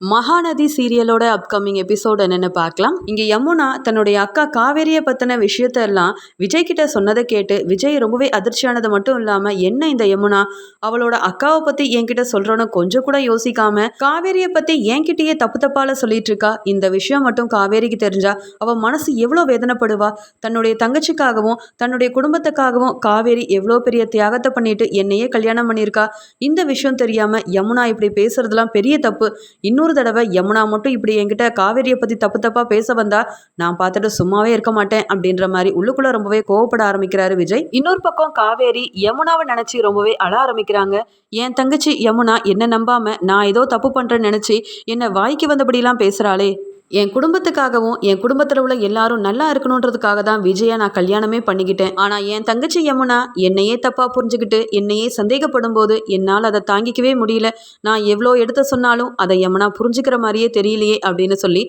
Mahanadi சீரியலோட upcoming episode என்னென்னு பார்க்கலாம். இங்கே யமுனா தன்னுடைய அக்கா காவேரியை பற்றின விஷயத்த எல்லாம் விஜய் கிட்ட சொன்னதை கேட்டு விஜய் ரொம்பவே அதிர்ச்சியானது மட்டும் இல்லாமல் என்ன இந்த யமுனா? அவளோட அக்காவை பற்றி என்கிட்ட சொல்கிறோன்னு கொஞ்சம் கூட யோசிக்காம காவேரியை பற்றி என்கிட்டயே தப்பு தப்பால சொல்லிட்டு இருக்கா? இந்த விஷயம் மட்டும் காவேரிக்கு தெரிஞ்சா அவள் மனசு எவ்வளோ வேதனைப்படுவா? தன்னுடைய தங்கச்சிக்காகவும் தன்னுடைய குடும்பத்துக்காகவும் காவேரி எவ்வளோ பெரிய தியாகத்தை பண்ணிட்டு என்னையே கல்யாணம் பண்ணியிருக்கா? இந்த விஷயம் தெரியாமல் யமுனா இப்படி பேசுறதுலாம் பெரிய தப்பு. இன்னொரு தடவை யமுனா மட்டும் இப்படி என்கிட்ட காவேரியை பற்றி தப்பு தப்பாக பேச வந்தா நான் பார்த்துட்டு சும்மாவே இருக்க மாட்டேன் அப்படின்ற மாதிரி உள்ளுக்குள்ள ரொம்பவே கோவப்பட ஆரம்பிக்கிறாரு விஜய். இன்னொரு பக்கம் காவேரி யமுனாவை நினச்சி ரொம்பவே அழ ஆரம்பிக்கிறாங்க. என் தங்கச்சி யமுனா என்ன நம்பாம நான் ஏதோ தப்பு பண்ணுறேன்னு நினச்சி என்னை வாய்க்கு வந்தபடிலாம் பேசுகிறாளே என் குடும்பத்துக்காகவும் என் குடும்பத்தில் உள்ள எல்லாரும் நல்லா இருக்கணுன்றதுக்காக தான் விஜயா நான் கல்யாணமே பண்ணிக்கிட்டேன். ஆனால் என் தங்கச்சி யமுனா என்னையே தப்பாக புரிஞ்சுக்கிட்டு என்னையே சந்தேகப்படும் போது என்னால் அதை தாங்கிக்கவே முடியல. நான் எவ்வளோ எடுத்து சொன்னாலும் அதை யமுனா புரிஞ்சுக்கிற மாதிரியே தெரியலையே அப்படின்னு சொல்லி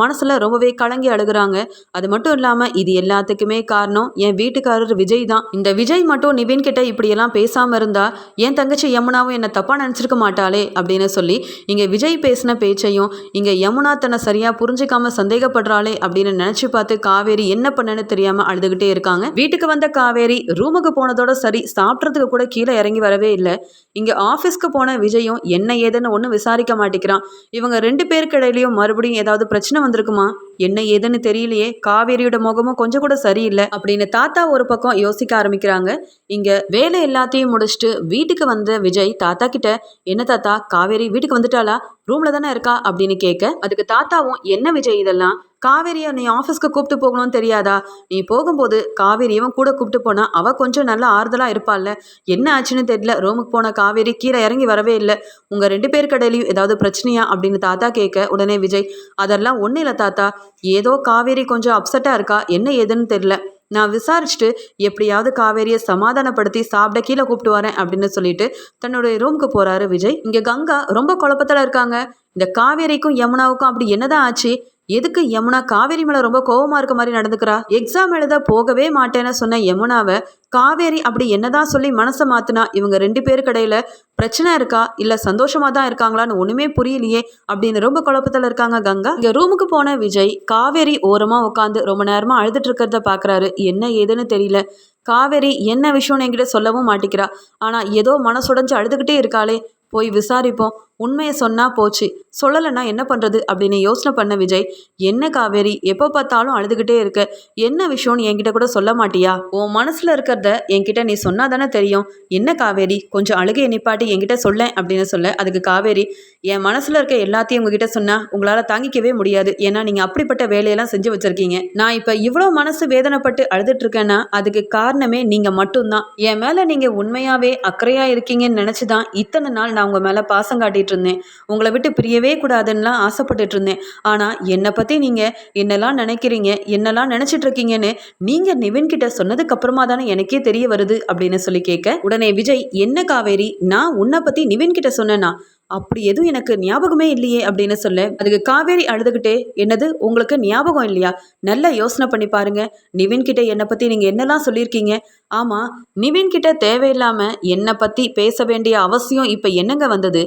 மனசில் ரொம்பவே கலங்கி அழுகுறாங்க. அது மட்டும் இல்லாமல் இது எல்லாத்துக்குமே காரணம் என் வீட்டுக்காரர் விஜய் தான். இந்த விஜய் மட்டும் நிவின் கிட்ட இப்படியெல்லாம் பேசாமல் இருந்தா என் தங்கச்சி யமுனாவும் என்னை தப்பாக நினச்சிருக்க மாட்டாளே அப்படின்னு சொல்லி இங்கே விஜய் பேசின பேச்சையும் இங்கே யமுனா தன்னை சரியாக புரிஞ்சுக்காம சந்தேகப்படுறாளே அப்படின்னு நினச்சி பார்த்து காவேரி என்ன பண்ணனு தெரியாமல் அழுதுகிட்டே இருக்காங்க. வீட்டுக்கு வந்த காவேரி ரூமுக்கு போனதோட சரி சாப்பிட்றதுக்கு கூட கீழே இறங்கி வரவே இல்லை. இங்கே ஆஃபீஸ்க்கு போன விஜயும் என்ன ஏதுன்னு ஒன்றும் விசாரிக்க மாட்டேங்கிறான். இவங்க ரெண்டு பேருக்கு இடையிலையும் மறுபடியும் ஏதாவது பிரச்சனை வந்திருக்குமா? என்ன ஏதுன்னு தெரியலையே காவேரியோட முகமும் கொஞ்சம் கூட சரியில்லை அப்படின்னு தாத்தா ஒரு பக்கம் யோசிக்க ஆரம்பிக்கிறாங்க. இங்க வேலை எல்லாத்தையும் முடிச்சுட்டு வீட்டுக்கு வந்த விஜய் தாத்தா கிட்ட என்ன தாத்தா காவேரி வீட்டுக்கு வந்துட்டாளா? ரூம்ல தானே இருக்கா? அப்படின்னு கேட்க அதுக்கு தாத்தாவும் என்ன விஜய் இதெல்லாம்? காவேரியை நீ ஆஃபீஸ்க்கு கூப்பிட்டு போகணும்னு தெரியாதா? நீ போகும்போது காவேரியவும் கூட கூப்பிட்டு போனா அவ கொஞ்சம் நல்ல ஆறுதலா இருப்பாள்ல. என்ன ஆச்சுன்னு தெரியல. ரூமுக்கு போன காவேரி கீழே இறங்கி வரவே இல்லை. உங்க ரெண்டு பேர் கடையிலையும் ஏதாவது பிரச்சனையா? அப்படின்னு தாத்தா கேட்க உடனே விஜய் அதெல்லாம் ஒன்றும் இல்லை தாத்தா. ஏதோ காவேரி கொஞ்சம் அப்செட்டாக இருக்கா? என்ன ஏதுன்னு தெரியல. நான் விசாரிச்சுட்டு எப்படியாவது காவேரியை சமாதானப்படுத்தி சாப்பிட கீழே கூப்பிட்டு வரேன் அப்படின்னு சொல்லிட்டு தன்னுடைய ரூமுக்கு போறாரு விஜய். இங்க கங்கா ரொம்ப குழப்பத்துல இருக்காங்க. இந்த காவேரிக்கும் யமுனாவுக்கும் அப்படி என்னதான் ஆச்சு? எதுக்கு யமுனா? காவேரி மேல ரொம்ப கோவமா இருக்க மாதிரி நடந்துக்கிறா. எக்ஸாம் எழுத போகவே மாட்டேன்னு சொன்ன யமுனாவை காவேரி அப்படி என்னதான் சொல்லி மனசை மாத்தினா இவங்க ரெண்டு பேருக்கு இடையில பிரச்சனை இருக்கா? இல்ல சந்தோஷமா தான் இருக்காங்களான்னு ஒண்ணுமே புரியலையே அப்படின்னு ரொம்ப குழப்பத்துல இருக்காங்க கங்கா. இங்க ரூமுக்கு போன விஜய் காவேரி ஓரமா உட்காந்து ரொம்ப நேரமா அழுதுட்டு இருக்கிறத பாக்குறாரு. என்ன ஏதுன்னு தெரியல. காவேரி என்ன விஷயம்னு என்கிட்ட சொல்லவும் மாட்டேங்கிறா ஆனா ஏதோ மனசுடைஞ்சு அழுதுகிட்டே இருக்காளே. போய் விசாரிப்போம். உண்மையை சொன்னா போச்சு. சொல்லலைன்னா என்ன பண்ணுறது அப்படின்னு யோசனை பண்ண விஜய் என்ன காவேரி எப்போ பார்த்தாலும் அழுதுகிட்டே இருக்க என்ன விஷயம்னு என்கிட்ட கூட சொல்ல மாட்டியா? உன் மனசில் இருக்கிறத என்கிட்ட நீ சொன்னால் தானே தெரியும். என்ன காவேரி கொஞ்சம் அழுகையை நிப்பாட்டி என்கிட்ட சொல்ல அப்படின்னு சொல்ல அதுக்கு காவேரி என் மனசில் இருக்க எல்லாத்தையும் உங்ககிட்ட சொன்னால் உங்களால் தாங்கிக்கவே முடியாது. ஏன்னா நீங்கள் அப்படிப்பட்ட வேலையெல்லாம் செஞ்சு வச்சுருக்கீங்க. நான் இப்போ இவ்வளோ மனசு வேதனைப்பட்டு அழுதுட்டு இருக்கேன்னா அதுக்கு காரணமே நீங்கள் மட்டும்தான். என் மேலே நீங்கள் உண்மையாகவே அக்கறையாக இருக்கீங்கன்னு நினச்சி தான் இத்தனை நாள் நான் உங்கள் மேலே பாசம் காட்டிட்டு இருந்தேன் உங்களை விட்டு பிரியவே கூடாதுன்னெலாம் ஆசைப்பட்டுட்டு இருந்தேன் ஆனால் என்னை பற்றி நீங்கள் என்னெல்லாம் நினைக்கிறீங்க என்னெல்லாம் நினச்சிட்டு இருக்கீங்கன்னு நீங்கள் நிவின் கிட்ட சொன்னதுக்கு அப்புறமா தானே எனக்கே தெரிய வருது அப்படின்னு சொல்லி கேட்க உடனே விஜய் என்ன காவேரி? நான் உன்னை பற்றி நிவின் கிட்ட சொன்னேன்னா அப்படி எதுவும் எனக்கு ஞாபகமே இல்லையே அப்படின்னு சொல்ல அதுக்கு காவேரி அழுதுகிட்டே என்னது உங்களுக்கு ஞாபகம் இல்லையா? நல்லா யோசனை பண்ணி பாருங்க. நிவின் கிட்ட என்னை பத்தி நீங்க என்னெல்லாம் சொல்லியிருக்கீங்க? ஆமா நிவின் கிட்ட தேவையில்லாம என்னை பத்தி பேச வேண்டிய அவசியம் இப்ப என்னங்க வந்தது?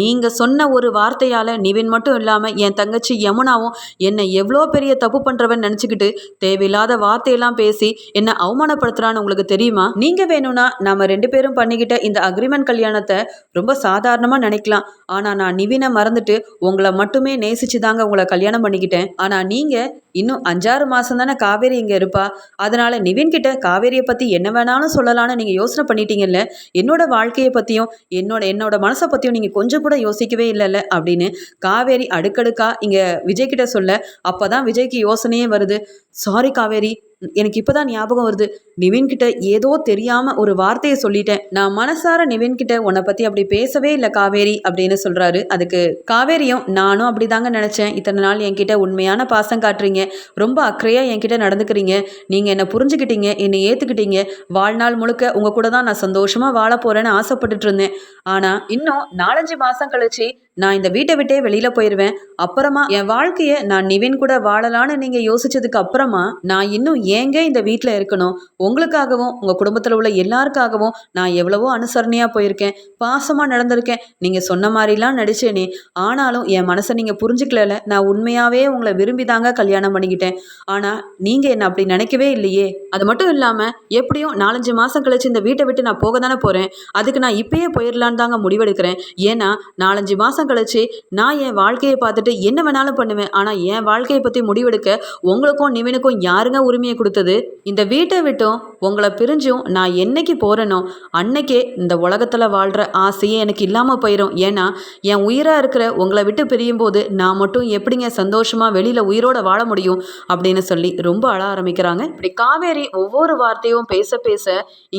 நீங்க சொன்ன ஒரு வார்த்தையால நிவின் மட்டும் இல்லாம என் தங்கச்சி யமுனாவும் என்னை எவ்வளோ பெரிய தப்பு பண்றவன் நினச்சிக்கிட்டு தேவையில்லாத வார்த்தையெல்லாம் பேசி என்னை அவமானப்படுத்துறான்னு உங்களுக்கு தெரியுமா? நீங்க வேணும்னா நம்ம ரெண்டு பேரும் பண்ணிக்கிட்ட இந்த அக்ரிமெண்ட் கல்யாணத்தை ரொம்ப சாதாரணமா நினைக்கலாம். ஆனால் நான் நிவினை மறந்துட்டு உங்களை மட்டுமே நேசிச்சு தாங்க உங்களை கல்யாணம் பண்ணிக்கிட்டேன். ஆனால் நீங்கள் இன்னும் அஞ்சாறு மாதம் தானே காவேரி இங்கே இருப்பா. அதனால் நிவின்கிட்ட காவேரியை பற்றி என்ன வேணாலும் சொல்லலாம்னு நீங்கள் யோசனை பண்ணிட்டீங்கல்ல? என்னோட வாழ்க்கையை பற்றியும் என்னோட என்னோட மனசை பற்றியும் நீங்கள் கொஞ்சம் கூட யோசிக்கவே இல்லைல்ல? அப்படின்னு காவேரி அடுக்கடுக்கா இங்கே விஜய்கிட்ட சொல்ல அப்போ தான் விஜய்க்கு யோசனையே வருது. சாரி காவேரி எனக்கு இப்போதான் ஞாபகம் வருது. நிவின்கிட்ட ஏதோ தெரியாம ஒரு வார்த்தையை சொல்லிட்டேன். நான் மனசார நிவின்கிட்ட உன்னை பத்தி அப்படி பேசவே இல்லை காவேரி அப்படின்னு சொல்றாரு. அதுக்கு காவேரியும் நானும் அப்படிதாங்க நினைச்சேன். இத்தனை நாள் என்கிட்ட உண்மையான பாசம் காட்டுறீங்க. ரொம்ப அக்கறையா என்கிட்ட நடந்துக்கிறீங்க. நீங்கள் என்னை புரிஞ்சுக்கிட்டீங்க என்னை ஏற்றுக்கிட்டீங்க வாழ்நாள் முழுக்க உங்க கூட தான் நான் சந்தோஷமாக வாழ போகிறேன்னு ஆசைப்பட்டுட்டு இருந்தேன். ஆனால் இன்னும் நாலஞ்சு மாதம் கழிச்சு நான் இந்த வீட்டை விட்டே வெளியில் போயிடுவேன் அப்புறமா என் வாழ்க்கையை நான் நிவின் கூட வாழலான்னு நீங்கள் யோசிச்சதுக்கு அப்புறமா நான் இன்னும் ஏங்க இந்த வீட்டில் இருக்கணும்? உங்களுக்காகவும் உங்கள் குடும்பத்தில் உள்ள எல்லாருக்காகவும் நான் எவ்வளவோ அனுசரணையாக போயிருக்கேன். பாசமாக நடந்திருக்கேன். நீங்கள் சொன்ன மாதிரிலாம் நடிச்சேனே. ஆனாலும் என் மனசை நீங்கள் புரிஞ்சுக்கல நான் உண்மையாகவே உங்களை விரும்பி தாங்க கல்யாணம் பண்ணிக்கிட்டேன். ஆனால் நீங்கள் என்னை அப்படி நினைக்கவே இல்லையே. அது மட்டும் இல்லாமல் எப்படியும் நாலஞ்சு மாதம் கழிச்சு இந்த வீட்டை விட்டு நான் போக தானே போகிறேன் அதுக்கு நான் இப்பயே போயிடலான்னு தாங்க முடிவெடுக்கிறேன். ஏன்னா நாலஞ்சு மாதம் கழிச்சு நான் என் வாழ்க்கையை பார்த்துட்டு என்ன வேணாலும் பண்ணுவேன். ஆனால் என் வாழ்க்கையை பற்றி முடிவெடுக்க உங்களுக்கும் நிவினுக்கும் யாருங்க உரிமையை கொடுத்தது? இந்த வீட்டை விட்டும் உங்களை பிரிஞ்சும் நான் என்னைக்கு போகிறேனோ அன்னைக்கே இந்த உலகத்தில் வாழ்கிற ஆசையே எனக்கு இல்லாமல் போயிடும் ஏன்னா என் உயிராக இருக்கிற உங்களை விட்டு பிரியும் போது நான் மட்டும் எப்படிங்க சந்தோஷமாக வெளியில் உயிரோட வாழ முடியும் அப்படின்னு சொல்லி ரொம்ப அழ ஆரம்பிக்கிறாங்க. இப்படி காவேரி ஒவ்வொரு வார்த்தையும் பேச பேச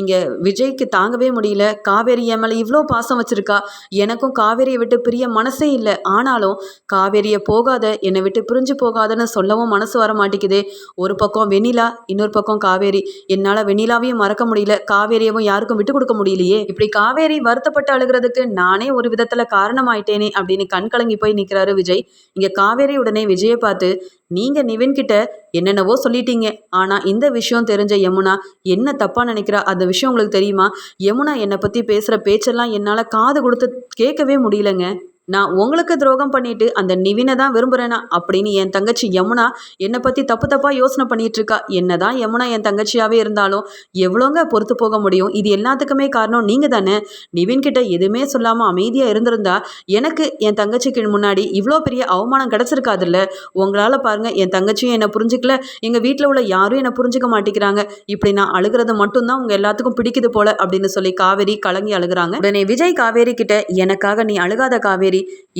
இங்கே விஜய்க்கு தாங்கவே முடியல. காவேரி என் மேலே இவ்வளோ பாசம் வச்சுருக்கா. எனக்கும் காவேரியை விட்டு பிரிய மனசே இல்லை. ஆனாலும் காவேரியை போகாத என்னை விட்டு பிரிஞ்சு போகாதன்னு சொல்லவும் மனசு வர மாட்டேங்குதே. ஒரு பக்கம் வெண்ணிலா இன்னொரு பக்கம் காவேரி. என்னால் வெண்ணிலாவையும் மறக்க முடியல. காவேரியவும் யாருக்கும் விட்டு கொடுக்க முடியலையே. இப்படி காவேரி வருத்தப்பட்டு அழுகிறதுக்கு நானே ஒரு விதத்தில் காரணமாயிட்டேனே அப்படின்னு கண் கலங்கி போய் நிற்கிறாரு விஜய். இங்கே காவேரி உடனே விஜயை பார்த்து நீங்கள் நிவின் கிட்ட என்னென்னவோ சொல்லிட்டீங்க. ஆனால் இந்த விஷயம் தெரிஞ்ச யமுனா என்ன தப்பாக நினைக்கிறா? அந்த விஷயம் உங்களுக்கு தெரியுமா? யமுனா என்னை பற்றி பேசுகிற பேச்செல்லாம் என்னால் காது கொடுத்து கேட்கவே முடியலங்க. நான் உங்களுக்கு துரோகம் பண்ணிட்டு அந்த நிவினை தான் விரும்புகிறேனா அப்படின்னு என் தங்கச்சி யமுனா என்னை பற்றி தப்பு தப்பாக யோசனை பண்ணிட்டு இருக்கா? என்ன தான் யமுனா என் தங்கச்சியாகவே இருந்தாலும் எவ்வளோங்க பொறுத்து போக முடியும்? இது எல்லாத்துக்குமே காரணம் நீங்கள் தானே? நிவின்கிட்ட எதுவுமே சொல்லாமல் அமைதியாக இருந்திருந்தா எனக்கு என் தங்கச்சிக்கு முன்னாடி இவ்வளோ பெரிய அவமானம் கிடச்சிருக்காதுல்ல? உங்களால் பாருங்கள் என் தங்கச்சியும் என்னை புரிஞ்சுக்கல. எங்கள் வீட்டில் உள்ள யாரும் என்னை புரிஞ்சுக்க மாட்டேங்கிறாங்க. இப்படி நான் அழுகிறது மட்டும்தான் உங்கள் எல்லாத்துக்கும் பிடிக்குது போல அப்படின்னு சொல்லி காவேரி கலங்கி அழுகுறாங்க. உடனே விஜய் காவேரி கிட்ட எனக்காக நீ அழுகாத காவேரி.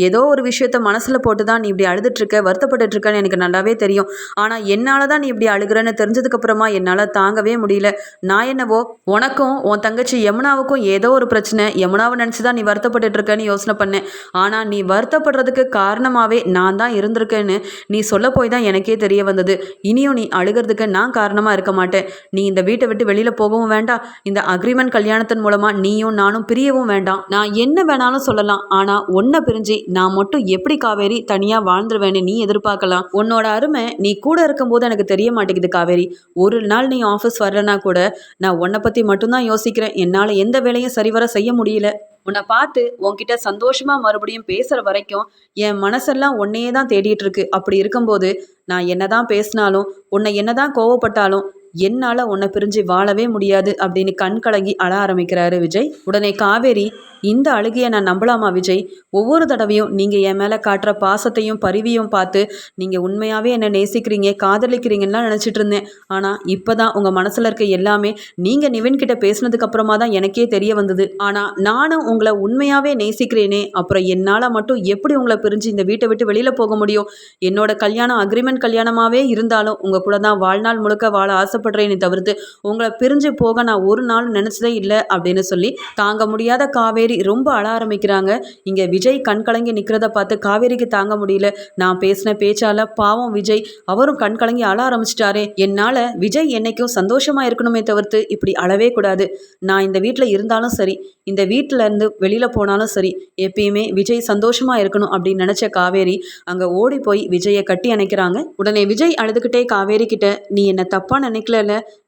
ஏதோ ஒரு விஷயத்த மனசில் போட்டு தான் நீ இப்படி அழுதுட்ருக்க வருத்தப்பட்டுட்டு இருக்கன்னு எனக்கு நல்லாவே தெரியும். ஆனால் என்னால் தான் நீ இப்படி அழுகிறன்னு தெரிஞ்சதுக்கப்புறமா என்னால் தாங்கவே முடியல. நான் என்னவோ உனக்கும் உன் தங்கச்சி யமுனாவுக்கும் ஏதோ ஒரு பிரச்சனை. யமுனாவை நினச்சி தான் நீ வருத்தப்பட்டு இருக்கேன்னு யோசனை பண்ணேன். ஆனால் நீ வருத்தப்படுறதுக்கு காரணமாகவே நான் தான் இருந்திருக்கேன்னு நீ சொல்ல போய் தான் எனக்கே தெரிய வந்தது. இனியும் நீ அழுகிறதுக்கு நான் காரணமாக இருக்க மாட்டேன். நீ இந்த வீட்டை விட்டு வெளியில் போகவும் வேண்டாம். இந்த அக்ரிமெண்ட் கல்யாணத்தின் மூலமாக நீயும் நானும் பிரியவும் வேண்டாம். நான் என்ன வேணாலும் சொல்லலாம். ஆனால் ஒன்றை பிரிஞ்சு நான் மட்டும் எப்படி காவேரி தனியாக வாழ்ந்துருவேன்னு நீ எதிர்பார்க்கலாம். உன்னோட அருமை நீ கூட இருக்கும்போது எனக்கு தெரிய மாட்டேங்குது காவேரி. ஒரு நாள் நீ ஆஃபீஸ் வரலனா கூட நான் உன்னை பற்றி மட்டும்தான் யோசிக்கிறேன். என்னால் எந்த வேலையும் சரிவர செய்ய முடியல. உன்னை பார்த்து உன்கிட்ட சந்தோஷமா மறுபடியும் பேசுகிற வரைக்கும் என் மனசெல்லாம் உன்னையே தான் தேடிட்டு இருக்கு. அப்படி இருக்கும்போது நான் என்னதான் பேசினாலும் உன்னை என்னதான் கோவப்பட்டாலும் என்னால் உன்னை பிரிஞ்சு வாழவே முடியாது அப்படின்னு கண் கலங்கி அழ ஆரம்பிக்கிறாரு விஜய். உடனே காவேரி இந்த அழுகையை நான் நம்பலாமா விஜய்? ஒவ்வொரு தடவையும் நீங்கள் என் மேலே காட்டுற பாசத்தையும் பரிவியும் பார்த்து நீங்கள் உண்மையாகவே என்னை நேசிக்கிறீங்க காதலிக்கிறீங்கன்னு நினச்சிட்டு இருந்தேன். ஆனால் இப்போ தான் உங்கள் மனசில் இருக்க எல்லாமே நீங்கள் நிவின் கிட்ட பேசினதுக்கு அப்புறமா தான் எனக்கே தெரிய வந்தது. ஆனால் நானும் உங்களை உண்மையாகவே நேசிக்கிறேனே அப்புறம் என்னால் மட்டும் எப்படி உங்களை பிரிஞ்சு இந்த வீட்டை விட்டு வெளியில் போக முடியும்? என்னோட கல்யாணம் அக்ரிமெண்ட் கல்யாணமாகவே இருந்தாலும் உங்கள் கூட தான் வாழ்நாள் முழுக்க வாழ ஆசை ஆசைப்படுறேனே தவிர்த்து உங்களை பிரிஞ்சு போக நான் ஒரு நாள் நினச்சதே இல்லை அப்படின்னு சொல்லி தாங்க முடியாத காவேரி ரொம்ப அழ ஆரம்பிக்கிறாங்க. இங்கே விஜய் கண் கலங்கி நிற்கிறத பார்த்து காவேரிக்கு தாங்க முடியல. நான் பேசின பேச்சால பாவம் விஜய். அவரும் கண் கலங்கி அழ ஆரம்பிச்சிட்டாரே. என்னால் விஜய் என்னைக்கும் சந்தோஷமா இருக்கணுமே தவிர்த்து இப்படி அழவே கூடாது. நான் இந்த வீட்டில் இருந்தாலும் சரி இந்த வீட்டிலேருந்து வெளியில் போனாலும் சரி எப்பயுமே விஜய் சந்தோஷமா இருக்கணும் அப்படின்னு நினச்ச காவேரி அங்கே ஓடி போய் விஜயை கட்டி அணைக்கிறாங்க. உடனே விஜய் அழுதுகிட்டே காவேரி கிட்ட நீ என்னை தப்பாக நினைக்கல?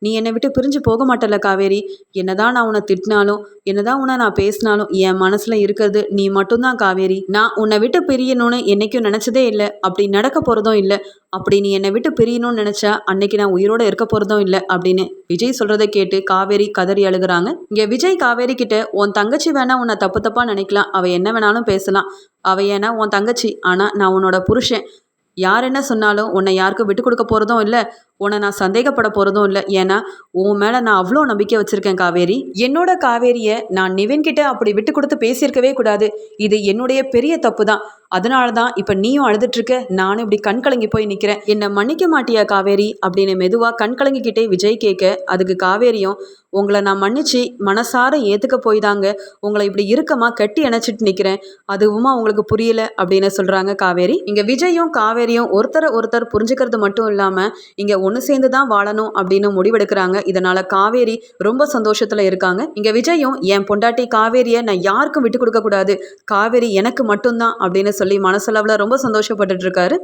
நீ என்னை விட்டு பிரிஞ்சு போக மாட்டல காவேரி. என்னதான் நான் உன்னை திட்டினாலும் என்னதான் உன்னை நான் பேசினாலும் என் மனசில் இருக்கிறது நீ மட்டும்தான் காவேரி. நான் உன்னை விட்டு பிரியணும்னு என்னைக்கும் நினச்சதே இல்லை. அப்படி நடக்க போகிறதும் இல்லை. அப்படி நீ என்னை விட்டு பிரியணும்னு நினச்சா அன்னைக்கு நான் உயிரோட இருக்க போகிறதும் இல்லை அப்படின்னு விஜய் சொல்கிறத கேட்டு காவேரி கதறி அழுகிறாங்க. இங்கே விஜய் காவேரி கிட்ட உன் தங்கச்சி வேணா உன்னை தப்பு தப்பாக நினைக்கலாம். அவள் என்ன வேணாலும் பேசலாம். அவள் ஏன்னா உன் தங்கச்சி. ஆனால் நான் உன்னோட புருஷன். யார் என்ன சொன்னாலும் உன்னை யாருக்கும் விட்டு கொடுக்க போகிறதும் இல்லை. உன்னை நான் சந்தேகப்பட போகிறதும் இல்லை. ஏன்னா உன் மேலே நான் அவ்வளோ நம்பிக்கை வச்சுருக்கேன் காவேரி. என்னோட காவேரியை நான் நிவின்கிட்ட அப்படி விட்டு கொடுத்து பேசியிருக்கவே கூடாது. இது என்னுடைய பெரிய தப்பு தான் அதனால தான் இப்போ நீயும் அழுதுட்ருக்க நானும் இப்படி கண் கலங்கி போய் நிற்கிறேன் என்னை மன்னிக்க மாட்டியா காவேரி? அப்படின்னு மெதுவாக கண் கலங்கிக்கிட்டே விஜய் கேட்க அதுக்கு காவேரியும் உங்களை நான் மன்னிச்சு மனசார ஏற்றுக்க போய் தாங்க உங்களை இப்படி இறுக்கமாக கட்டி அணைச்சிட்டு நிற்கிறேன் அதுவுமா உங்களுக்கு புரியல? அப்படின்னு சொல்கிறாங்க காவேரி. இங்கே விஜயும் காவேரியும் ஒருத்தரை ஒருத்தர் புரிஞ்சுக்கிறது மட்டும் இல்லாமல் இங்கே ஒன்று சேர்ந்து தான் வாழணும் அப்படின்னு முடிவெடுக்கிறாங்க. இதனால் காவேரி ரொம்ப சந்தோஷத்தில் இருக்காங்க. இங்கே விஜயும் என் பொண்டாட்டி காவேரியை நான் யாருக்கும் விட்டு கொடுக்கக்கூடாது காவேரி எனக்கு மட்டும்தான் அப்படின்னு சொல்லி மனசளவில் ரொம்ப சந்தோஷப்பட்டுட்டு இருக்காரு.